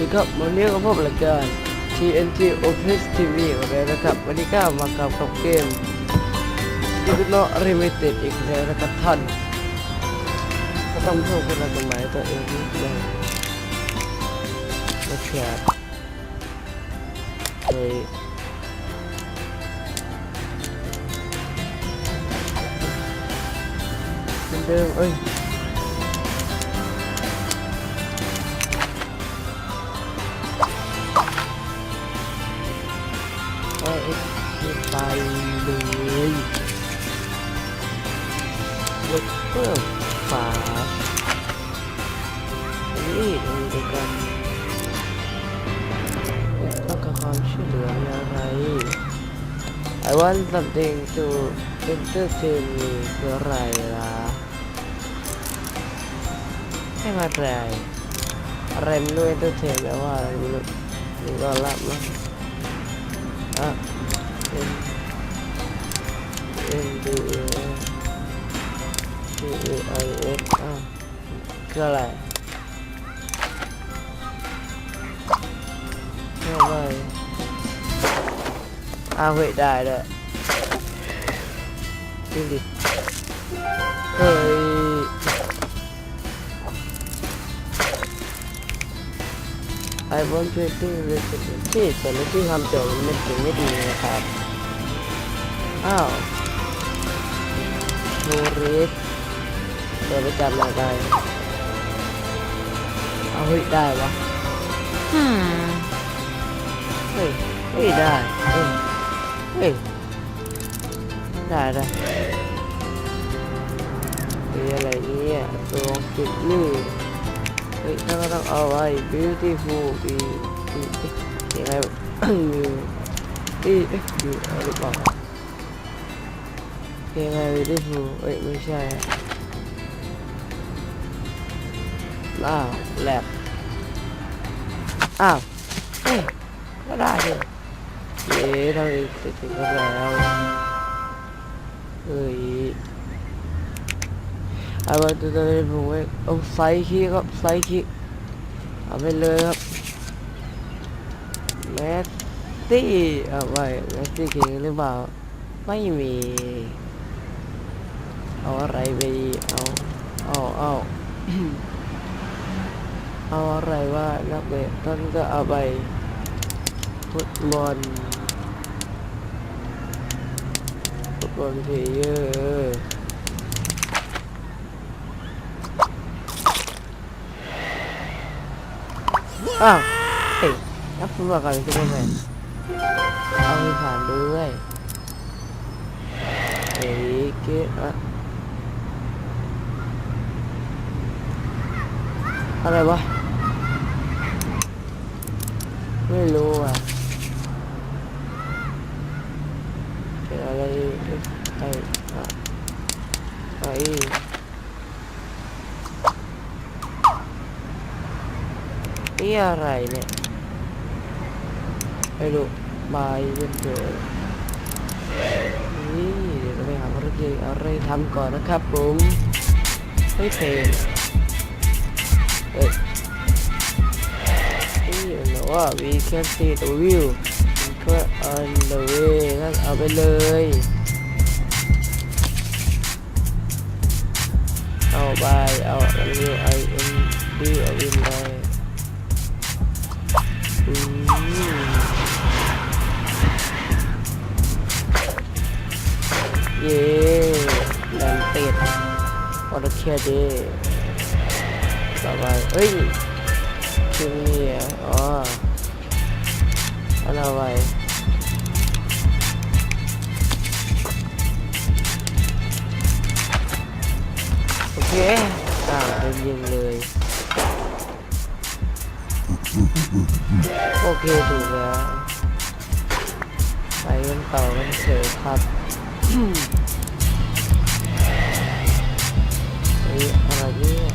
ดีครับวันนี้ก็พบรายการ TNT Office TV ของเรานะครับ วันนี้ก็มากับกับเกม d i v i d o Limited อีกแล้วนะครับท่านก็ต้องเพิ่มคุณสมัยตัวเองนิดหนึงนะครับเฮ้ยเหมือนเดิมเอ้ย I want something to entertain me คืออะไรล่ะ ให้มาอะไรอะไรไม่รู้ entertain แปลว่าอะไรไม่รู้นี่ก็รับนะอะ N N D A D A I S อะคืออะไรเท่าไหร่ อ้าวเฮ้ยได้เลยจริงดิเฮ้ย I want to do this ที่แต่ละที่ทำโจทย์มันไม่ถึงไม่ดีนะครับ อ้าวโทริสเดินไปจับมาได้เอาเฮ้ยได้วะ Hmm. เฮ้ย เฮ้ยได้ เฮ้ยเฮ้ยได้ได้มีอะไรเนี่ยตัวจุดนี่เฮ้ยถ้าก็ต้องเอาไว้ beautiful be be ยังไงมีอีเอ๊ะอยู่อะไรหรือเปล่ายังไง beautiful เอ้ยไม่ใช่อ้าวแลบอ้าวเฮ้ยก็ได้ดิเย้ เราเองเสร็จก็แล้วเฮ้ย I want to do it ผมเองเอาไซค์คีครับไซค์คีเอาไปเลยครับแมสซี่เอาไว้แมสซี่เก่งหรือเปล่า ไม่มี เอาอะไรไปเอาเอาเอาเอาอะไรว่านักเตะท่านก็เอาไปฟุตบอลฟุต บอลเพเยอร์อ้าวเฮ้ยนักฟุตบอลกันซุปเปอร์แมนเอาไปผ่านด้วยเฮ้ยเกตอะอะไรวะ ไม่รู้อะเป็น อะไรไอ้ไอ้นี่อะไรเนี่ยไม่รู้บายเป็นเกิดนี่เดี๋ยวเราไปหาภารกิจอะไรทำก่อนนะครับผมไม่เพลงเอ้ย you know what we can see the view ก็เอาเลยก็เอาไปเลย เอาไปเอาเอาไอเอ็นดีเอาอินไปอืมเย่ดันติดออเคียดีต่อไปเฮ้ยคิวเนี่อ๋ออะไร เคอ่าโดนยิงเลย โอเคถูกแล้ว ไปกันต่อกันเถอะครับเฮ้ยอะไรเนี่ย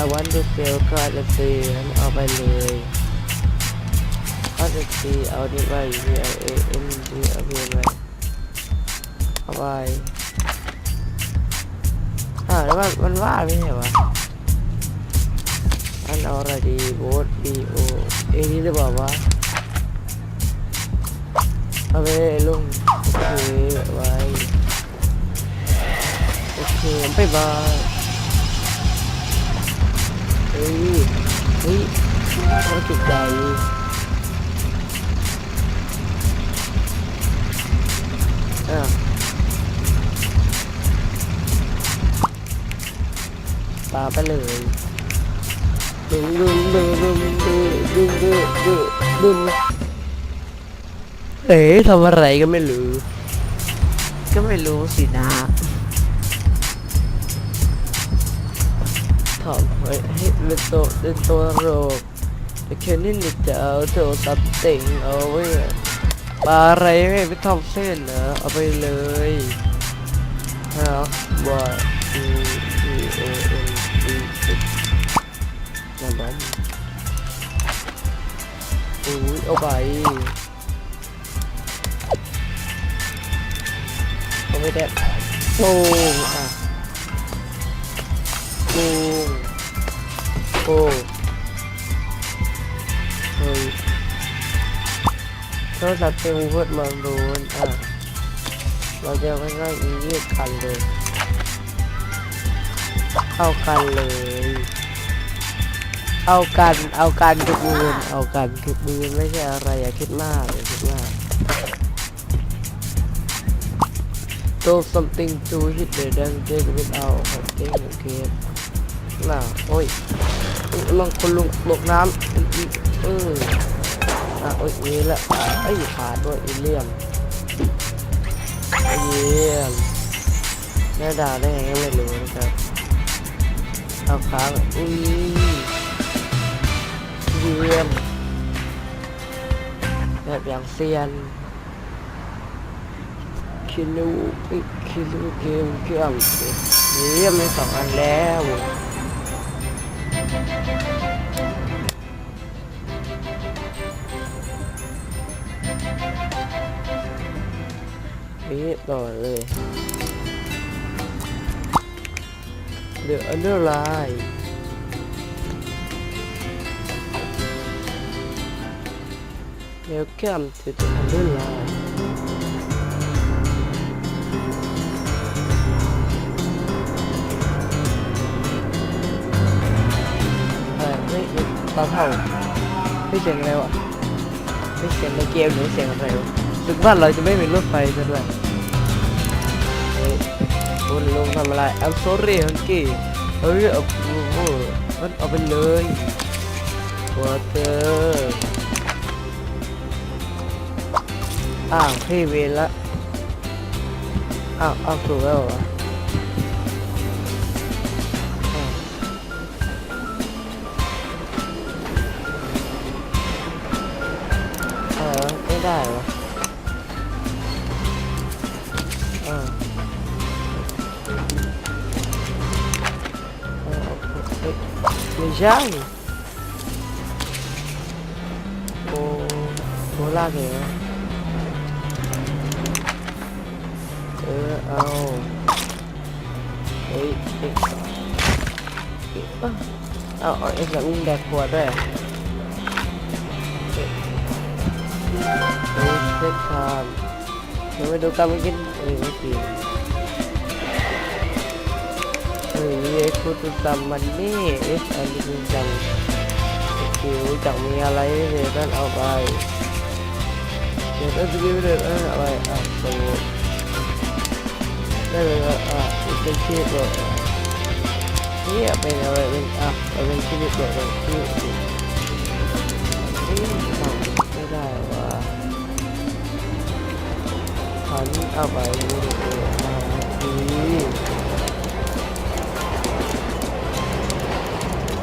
I want to sell card ละสีนั้นเอาไปเลยคาร์ดสีเอาดีไป V I A N D เอาไปเลยเอาไป แล้วมันมันว่าไม่ใช่วะอันเอาอะไรดีโบส B O เอ้นี่หรือเปล่าวะเอาไปลุงโอเคไว้โอเคบ๊ายบายเฮ้ยเฮ้ยเขาจุกใจอะ ปาไปเลยดึงดึงดึงดึงดึงดึงดึงดึงดึงเอ๋ทำอะไรก็ไม่รู้ ก็ไม่รู้สินะถอดไว้ให้เป็นตัวเป็นตัวโรคแต่แค่นี้นี่จะเอาตัวตัดติ่งเอาไว้ปลาอะไรไม่ไปทำเส้นเหรอเอาไปเลยฮะว่า อุ้ยเอาไปเอาไม่ได้โอ้อะปูโอ้เฮ้ยโทรศัพท์เต็มเพิดมาโดนอะเราจะง่ายอีเรียกกันเลย เข้ากันเลย เอากันเอากันทุกมือเอากันทุกมือไม่ใช่อะไรอย่าคิดมากอย่าคิดมาก do something to hit the danger without hurting the game น่ะโอ้ยลองคุณลุงลงน้ำอืมเอออะโอ้ยนี่ละอะไอ้ขาดด้วยอีเลี่ยมเยี่ยมแม่ดาได้ไงไม่รู้นะครับเอาค้าอุ้ย เยี่ยมแบบอย่างเซียนคิลูอิคิลูเกมเกี่ยมเยี่ยมในสองอันแล้วนี่ต่อเลยเดี๋ยวอันเดอร์ไลน์ เดี๋ยวแคมติดอันเดอร์ไลน์เออเฮ้ยตอนเท่าไม่เสียงอะไรวะไม่เสียงในเกมหรือเสียงอะไรวะถึงบ้านเราจะไม่มีรถไฟซะด้วยเฮ้คุณลุงทำอะไร I'm sorry ฮังกี้เฮ้ยเอาโอ้โหมันเอาไปเลยหั อร์อ้าวพี่เวรละอ้าวอ้าวถูกแล้วเหรออ้าวเออไม่ได้วะเออเออเอ้ยไม่ใช่โอ้โหลากเหร เอาเฮ้ยเอ็กเอาเอาเอ็กซ์แล้วอุ้มแดกขวดด้วยเฮ้ยเช็คทานเดี๋ยวไปดูกันเมื่อกี้เอ้ยไม่กินเฮ้ยเอ็กซ์คุตามันนี่เอสอันนี้คือจังคิวจังมีอะไรเดี๋ยวกันเอาไปเดี๋ยวต้องดูเดี๋ยวเอาไปอะโซ่ ได้เลยอะอะเป็นชีพเลยนี่เป็นอะไรเป็นอะเป็นชีพเลยเป็นชีพนี่ทำไม่ได้ว่ะฉันเอาไปดูมาดี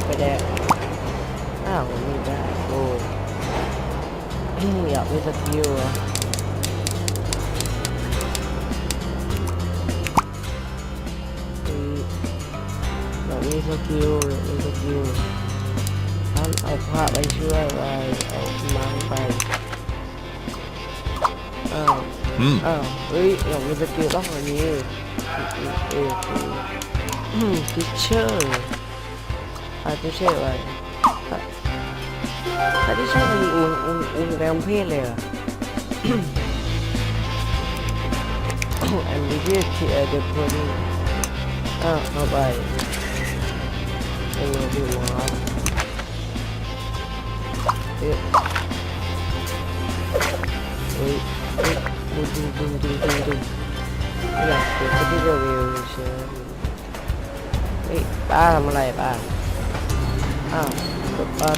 ไปแดกอ้าวไม่ได้โอ้ยอยากมีสกิลอะ สกิลมีสกิลท่านเอาผ้าไปช่วยไปเอาไม้ไปเอออืมเออเฮ้ยอยากมีสกิลต้องแบบนี้เอออืมทิชเชอร์อาทิชเชอร์ไปอาทิชเชอร์มันอุ่นอุ่นอุ่นแรมเพศเลยอะ and we did uh, the putting. Oh, bye bye. อยากเก็บที่เราวิวเฉยเฮ้ยป้าทำอะไรป้าอ้าวกดป้า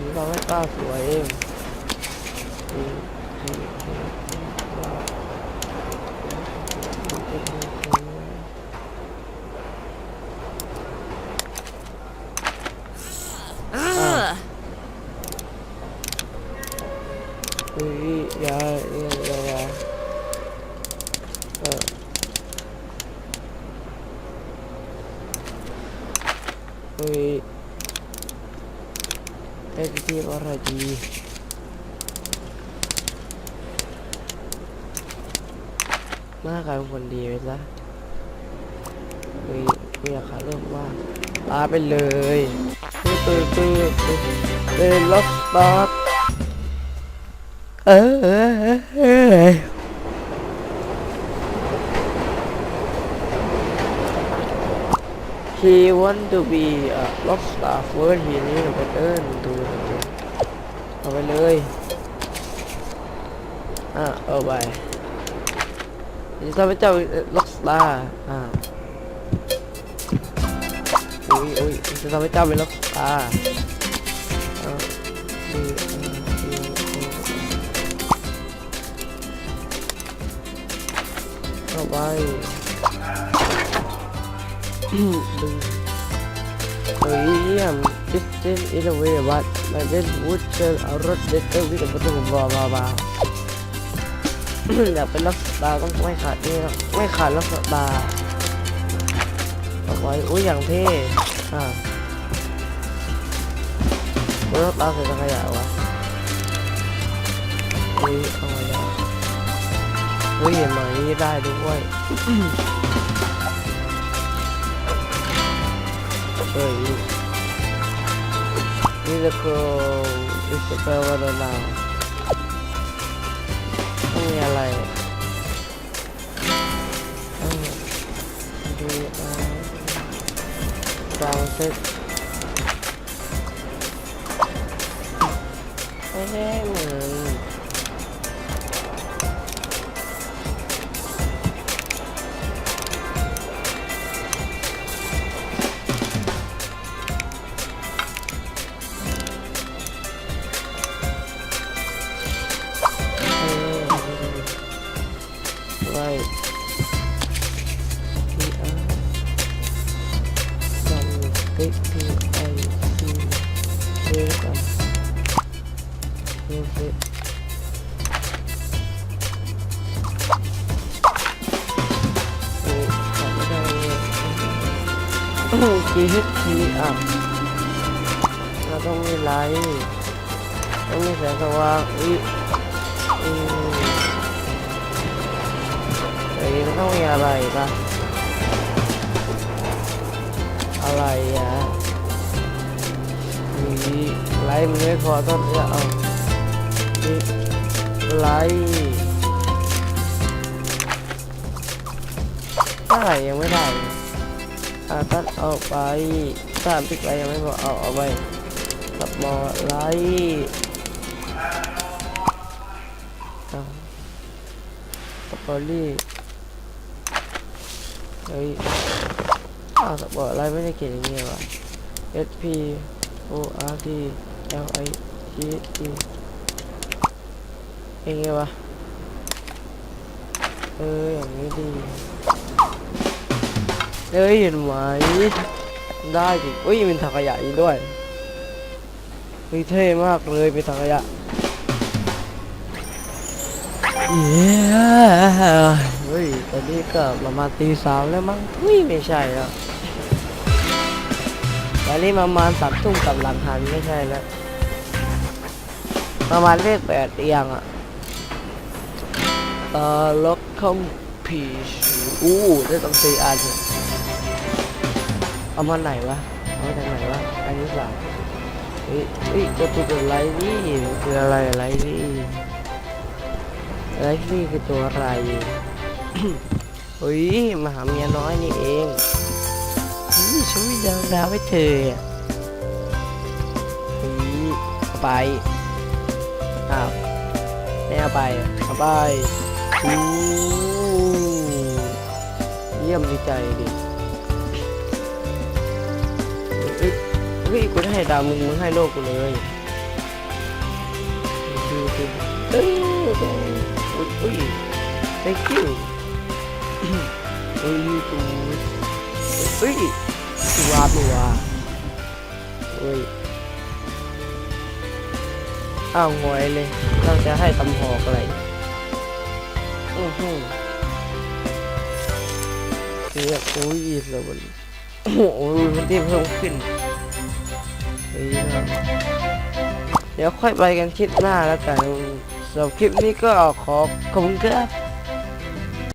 เรื่อยเอ็นอะอันตันตาเด้โดโดโดโดไม่ไม่ป้าผมทำให้ป้าสวยเองอุ้ยอย่าอย่าอย่าอย่าเออเฮ้ย เอ็กซ์ทีอะไรดีหน้ากลายเป็นคนดีไปซะเฮ้ยไม่อยากขาเริ่มว่าลาไปเลยตื่นตื่นตื่นตื่นเป็นล็อกสตาร์เออเออเออเออ He want to be a rock star first he need to better ดูดูเอาไปเลย อะเอาไปจะทำให้เจ้าล็อกสตาร์อ่าอุ้ยอุ้ยจะทำให้เจ้าเป็นล็อกสตาร์อ่าดีอ่เอาไป ดึงเฮ้ยเยี่ยม this this is a way but my best would sell a rot better with a bottle of blah blah blah อยากเป็นล็อกสตาร์ต้องไม่ขาดนี่หรอกไม่ขาดล็อกสตาร์เอาไว้อุ้ยอย่างเท่อ่าล็อกสตาร์ใส่ถังขยะวะอุ้ยเอาไว้แล้วอุ้ยเห็นไหมได้ด้วย เฮ้ยนี่จะโคอิสเปลวาโดนาต้องมีอะไรอ่าดูอ่าดาวเซ็ตไม่ได้เหมือน งมีแสว่างอีอืมเฮ้ยมันต้องมีอะไรปะอะไรอะมีไลท์มันไม่พอต้องจะเอามีไลท์อะไรยังไม่ได้อะตัดเอาไปสามพิกไปยังไม่พอเอาเอาไปตัดมอไลท์ เอาสปอรี่เฮ้ยอ้าวสปอร์ไลท์ไม่ได้เขียนอย่างเงี้ยวะ S P O R D L I T E เองไงวะ เอออย่างนี้ดีเอ้ยเห็นไหมได้จริงอุ้ยเป็นถังขยะอีกด้วยเฮ้ยเท่มากเลยเป็นถังขยะ เฮ้ยตอนนี้ก็ประมาณตีสามแล้วมั้งอุ้ยไม่ใช่แล้วตอนนี้ประมาณสามทุ่มกับหลังหันไม่ใช่แล้วประมาณเลขแปดเอียงอะตาล็อกคัมพีชอู้ได้ตั้งสี่อันเอามาไหนวะเอามาจากไหนวะอันนี้สามเฮ้ยเฮ้ยตัวตัวอะไรนี่คืออะไรอะไรนี่ะไรนี่คือตัวอะไรเฮ้ยมาหาเมียน้อยนี่เองนี่ฉันมีดาวดาวให้เธอเฮ้ยเอาไปอ้าวไม่เอาไปเอาไปเยี่ยมดีใจดิเฮ้ยเฮ้ยกูได้ให้ดาวมึงมึงให้โลกกูเลยดูดูเอ้ย อุ้ยอุ้ย thank you เฮ้ยตูเฮ้ยตัวตัวเฮ้ยอ้าวงอยเลยเราจะให้ตำหอกอะไรอือหือเนี่ยโอ้ยแล้วมันโอ้โหมันที่เพิ่มขึ้นเฮ้ยเดี๋ยวค่อยไปกันคลิปหน้าแล้วกัน สำหรับคลิปนี้ก็ขอขอบคุณครับ